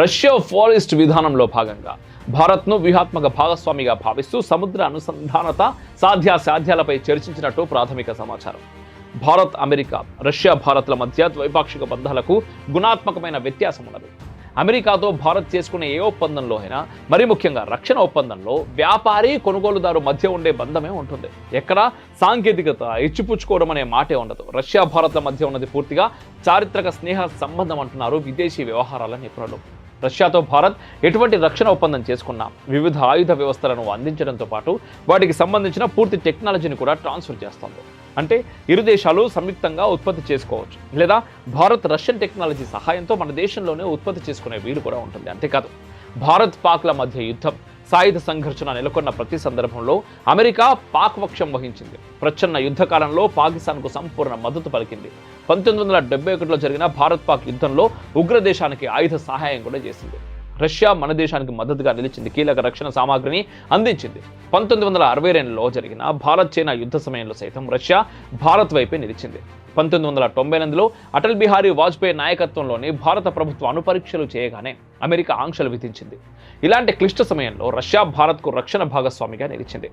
Russia forest విధానంలో భాగంగా భారత్ను వ్యూహాత్మక భాగస్వామిగా భావిస్తూ సముద్ర అనుసంధానత సాధ్యాసాధ్యాలపై చర్చించినట్టు ప్రాథమిక సమాచారం. భారత్ అమెరికా రష్యా భారత్ల మధ్య ద్వైపాక్షిక బంధాలకు గుణాత్మకమైన వ్యత్యాసం ఉన్నది. అమెరికాతో భారత్ చేసుకునే ఏ ఒప్పందంలో అయినా మరి ముఖ్యంగా రక్షణ ఒప్పందంలో వ్యాపారి కొనుగోలుదారు మధ్య ఉండే బంధమే ఉంటుంది. ఎక్కడ సాంకేతికత ఇచ్చిపుచ్చుకోవడం అనే మాటే ఉండదు. రష్యా భారత్ల మధ్య ఉన్నది పూర్తిగా చారిత్రక స్నేహ సంబంధం అంటున్నారు విదేశీ వ్యవహారాల నిపుణులు. రష్యాతో భారత్ ఎటువంటి రక్షణ ఒప్పందం చేసుకున్నా వివిధ ఆయుధ వ్యవస్థలను అందించడంతో పాటు వాటికి సంబంధించిన పూర్తి టెక్నాలజీని కూడా ట్రాన్స్ఫర్ చేస్తోంది. అంటే ఇరు దేశాలు సంయుక్తంగా ఉత్పత్తి చేసుకోవచ్చు. లేదా భారత్ రష్యన్ టెక్నాలజీ సహాయంతో మన దేశంలోనే ఉత్పత్తి చేసుకునే వీలు కూడా ఉంటుంది. అంతేకాదు భారత్ పాక్ల మధ్య యుద్ధం సాయుధ సంఘర్షణ నెలకొన్న ప్రతి సందర్భంలో అమెరికా పాక్ పక్షం వహించింది. ప్రచ్ఛన్న యుద్ధ కాలంలో పాకిస్తాన్కు సంపూర్ణ మద్దతు పలికింది. పంతొమ్మిది వందల డెబ్బై ఒకటిలో జరిగిన భారత్ పాక్ యుద్ధంలో ఉగ్రదేశానికి ఆయుధ సహాయం కూడా చేసింది. రష్యా మన దేశానికి మద్దతుగా నిలిచింది. కీలక రక్షణ సామాగ్రిని అందించింది. పంతొమ్మిది వందల అరవై రెండులో జరిగిన భారత్ చైనా యుద్ధ సమయంలో సైతం రష్యా భారత్ వైపే నిలిచింది. పంతొమ్మిది వందల తొంభై ఎనిమిదిలో అటల్ బిహారీ వాజ్పేయి నాయకత్వంలోని భారత ప్రభుత్వ అనుపరీక్షలు చేయగానే అమెరికా ఆంక్షలు విధించింది. ఇలాంటి క్లిష్ట సమయంలో రష్యా భారత్కు రక్షణ భాగస్వామిగా నిలిచింది.